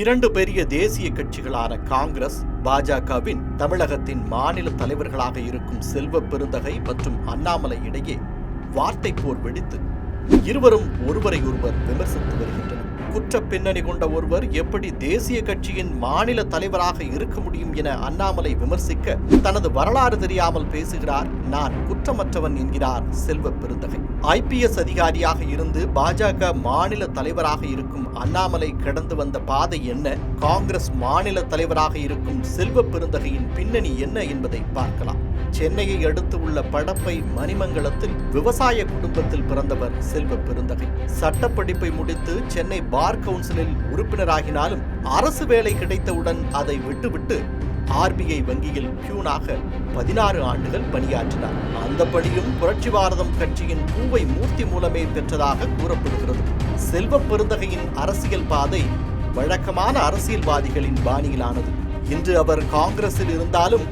இரண்டு பெரிய தேசிய கட்சிகளான காங்கிரஸ் பாஜகவின் தமிழகத்தின் மாநில தலைவர்களாக இருக்கும் செல்வ பெருந்தகை மற்றும் அண்ணாமலை இடையே வார்த்தை போர் வெடித்து இருவரும் ஒருவரை ஒருவர் விமர்சித்து வருகின்றனர். குற்ற பின்னணி கொண்ட ஒருவர் எப்படி தேசிய கட்சியின் மாநில தலைவராக இருக்க முடியும் என அண்ணாமலை விமர்சிக்க தனது வரலாறு தெரியாமல் பேசுகிறார். நான் குற்றமற்றவன் என்கிறார் செல்வ பெருந்தகை. ஐபிஎஸ் அதிகாரியாக இருந்து பாஜக மாநில தலைவராக இருக்கும் அண்ணாமலை கடந்து வந்த பாதை என்ன? காங்கிரஸ் மாநில தலைவராக இருக்கும் செல்வ பெருந்தகையின் பின்னணி என்ன என்பதை பார்க்கலாம். சென்னையை அடுத்து உள்ள படப்பை மணிமங்கலத்தில் விவசாய குடும்பத்தில் பிறந்தவர் செல்வ பெருந்தகை. சட்டப்படிப்பை முடித்து சென்னை பார் கவுன்சிலில் உறுப்பினராகினாலும் அரசு வேலை கிடைத்தவுடன் அதை விட்டுவிட்டு ஆர்பிஐ வங்கியில் பியூனாக பதினாறு ஆண்டுகள் பணியாற்றினார். அந்த பணியும் புரட்சி பாரதம் கட்சியின் பூவை மூர்த்தி மூலமே பெற்றதாக கூறப்படுகிறது. செல்வ பெருந்தகையின் அரசியல் பாதை வழக்கமான அரசியல்வாதிகளின் பாணியிலானது. இன்று அவர் காங்கிரஸில் இருந்தாலும்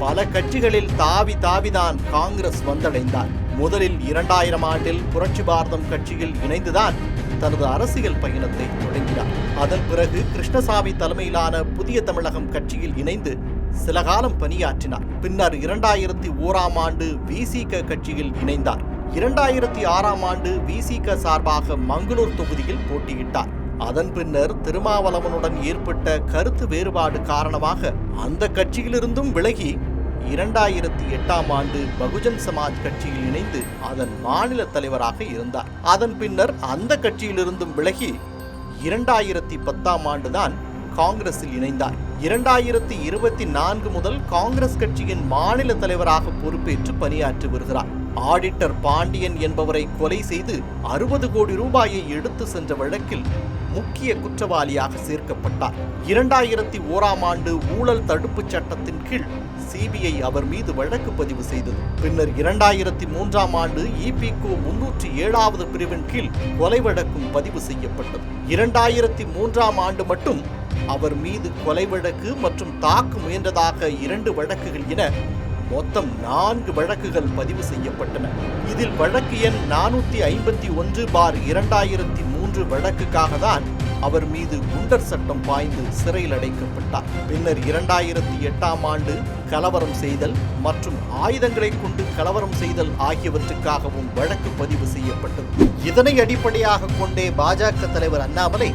பல கட்சிகளில் தாவி தாவிதான் காங்கிரஸ் வந்தடைந்தார். முதலில் இரண்டாயிரம் ஆண்டில் புரட்சி பாரதம் கட்சியில் இணைந்துதான் தனது அரசியல் பயணத்தை தொடங்கினார். அதன் பிறகு கிருஷ்ணசாமி தலைமையிலான புதிய தமிழகம் கட்சியில் இணைந்து சில காலம் பணியாற்றினார். பின்னர் இரண்டாயிரத்தி ஓராம் ஆண்டு விசிக கட்சியில் இணைந்தார். இரண்டாயிரத்தி ஆறாம் ஆண்டு விசிக சார்பாக மங்களூர் தொகுதியில் போட்டியிட்டார். அதன் பின்னர் திருமாவளவனுடன் ஏற்பட்ட கருத்து வேறுபாடு காரணமாக அந்த கட்சியிலிருந்தும் விலகி இரண்டாயிரத்தி எட்டாம் ஆண்டு பகுஜன் சமாஜ் கட்சியில் இணைந்து அதன் மாநில தலைவராக இருந்தார். அதன் பின்னர் அந்த கட்சியிலிருந்தும் விலகி இரண்டாயிரத்தி பத்தாம் ஆண்டுதான் காங்கிரஸில் இணைந்தார். இரண்டாயிரத்தி இருபத்தி நான்கு முதல் காங்கிரஸ் கட்சியின் மாநில தலைவராக பொறுப்பேற்று பணியாற்றி வருகிறார். ஆடிட்டர் பாண்டியன் என்பவரை கொலை செய்து அறுபது கோடி ரூபாயை எடுத்து சென்ற வழக்கில் முக்கிய குற்றவாளியாக சேர்க்கப்பட்டார். இரண்டாயிரத்தி ஓராம் ஆண்டு ஊழல் தடுப்புச் சட்டத்தின் கீழ் சிபிஐ அவர் மீது வழக்கு பதிவு செய்தது. பின்னர் இரண்டாயிரத்தி மூன்றாம் ஆண்டு இபிகோ முன்னூற்றி ஏழாவது பிரிவின் கீழ் கொலை வழக்கும் பதிவு செய்யப்பட்டது. இரண்டாயிரத்தி மூன்றாம் ஆண்டு மட்டும் அவர் மீது கொலை வழக்கு மற்றும் தாக்கு முயன்றதாக இரண்டு வழக்குகள் என மொத்தம் நான்கு வழக்குகள் பதிவு செய்யப்பட்டன. இதில் வழக்கு எண் நானூத்தி ஐம்பத்தி ஒன்று பார் இரண்டாயிரத்தி மூன்று வழக்குக்காக தான் அவர் மீது குண்டர் சட்டம் பாய்ந்து சிறையில் அடைக்கப்பட்டார். பின்னர் இரண்டாயிரத்தி எட்டாம் ஆண்டு கலவரம் செய்தல் மற்றும் ஆயுதங்களை கொண்டு கலவரம் செய்தல் ஆகியவற்றுக்காகவும் வழக்கு பதிவு செய்யப்பட்டது. இதனை அடிப்படையாக கொண்டே பாஜக தலைவர் அண்ணாமலை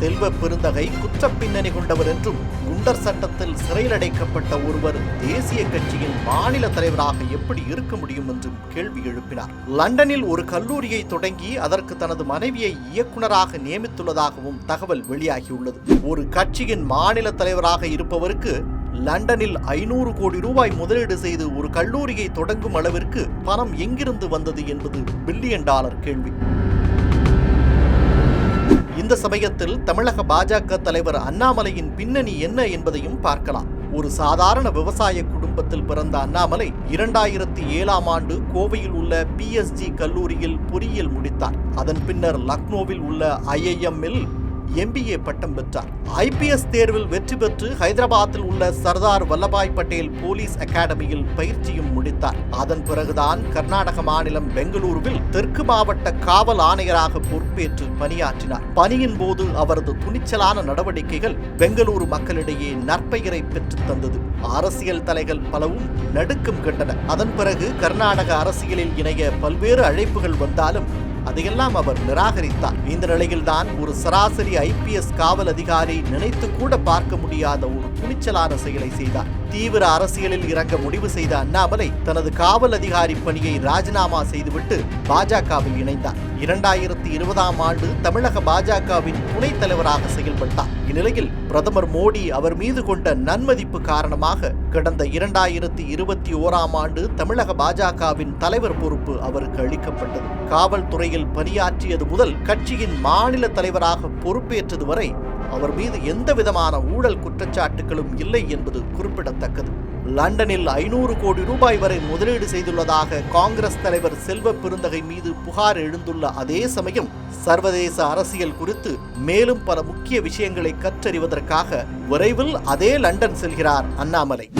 செல்வ பெருந்தகை குற்ற பின்னணி கொண்டவர் என்றும் குண்டர் சட்டத்தில் சிறையில் அடைக்கப்பட்ட ஒருவர் தேசிய கட்சியின் மாநில தலைவராக எப்படி இருக்க முடியும் என்றும் கேள்வி எழுப்பினார். லண்டனில் ஒரு கல்லூரியை தொடங்கி அதற்கு தனது மனைவியை இயக்குனராக நியமித்துள்ளதாகவும் தகவல் வெளியாகியுள்ளது. ஒரு கட்சியின் மாநில தலைவராக இருப்பவருக்கு லண்டனில் ஐநூறு கோடி ரூபாய் முதலீடு செய்து ஒரு கல்லூரியை தொடங்கும் அளவிற்கு பணம் எங்கிருந்து வந்தது என்பது பில்லியன் டாலர் கேள்வி. இந்த சமயத்தில் தமிழக பாஜக தலைவர் அண்ணாமலையின் பின்னணி என்ன என்பதையும் பார்க்கலாம். ஒரு சாதாரண விவசாய குடும்பத்தில் பிறந்த அண்ணாமலை இரண்டாயிரத்தி ஏழாம் ஆண்டு கோவையில் உள்ள பிஎஸ்ஜி கல்லூரியில் பொறியியல் முடித்தார். அதன் பின்னர் லக்னோவில் உள்ள ஐஐஎம்மில் எம்பிஏ பட்டம் பெற்றார் ஐபிஎஸ் தேர்வில் வெற்றி பெற்று ஹைதராபாத்தில் உள்ள சர்தார் வல்லபாய் பட்டேல் போலீஸ் அகாடமியில் பயிற்சியும் முடித்தார். அதன் பிறகுதான் கர்நாடக மாநிலம் பெங்களூருவில் தெற்கு மாவட்ட காவல் ஆணையராக பொறுப்பேற்று பணியாற்றினார். பணியின் போது அவரது துணிச்சலான நடவடிக்கைகள் பெங்களூரு மக்களிடையே நற்பெயரை பெற்றுத் தந்தது. அரசியல் தலைகள் பலவும் நடுக்கம் கண்டன. அதன் பிறகு கர்நாடக அரசியலில் இணைய பல்வேறு அழைப்புகள் வந்தாலும் அதையெல்லாம் அவர் நிராகரித்தார். இந்த நிலையில்தான் ஒரு சராசரி ஐபிஎஸ் காவல் அதிகாரி நினைத்து கூட பார்க்க முடியாத ஒரு துணிச்சலான செயலை செய்தார். தீவிர அரசியலில் இறங்க முடிவு செய்த அண்ணாமலை தனது காவல் அதிகாரி பணியை ராஜினாமா செய்துவிட்டு பாஜகவில் இணைந்தார். இரண்டாயிரத்தி இருபதாம் ஆண்டு தமிழக பாஜகவின் துணைத் தலைவராக செயல்பட்டார். இந்நிலையில் பிரதமர் மோடி அவர் மீது கொண்ட நன்மதிப்பு காரணமாக கடந்த இரண்டாயிரத்தி இருபத்தி ஓராம் ஆண்டு தமிழக பாஜகவின் தலைவர் பொறுப்பு அவருக்கு அளிக்கப்பட்டது. காவல்துறையில் பணியாற்றியது முதல் கட்சியின் மாநில தலைவராக பொறுப்பேற்றது வரை அவர் மீது எந்த விதமான ஊழல் குற்றச்சாட்டுகளும் இல்லை என்பது குறிப்பிடத்தக்கது. லண்டனில் ஐநூறு கோடி ரூபாய் வரை முதலீடு செய்துள்ளதாக காங்கிரஸ் தலைவர் செல்வ பெருந்தகை மீது புகார் எழுந்துள்ள அதே சமயம் சர்வதேச அரசியல் குறித்து மேலும் பல முக்கிய விஷயங்களை கற்றறிவதற்காக விரைவில் அதே லண்டன் செல்கிறார் அண்ணாமலை.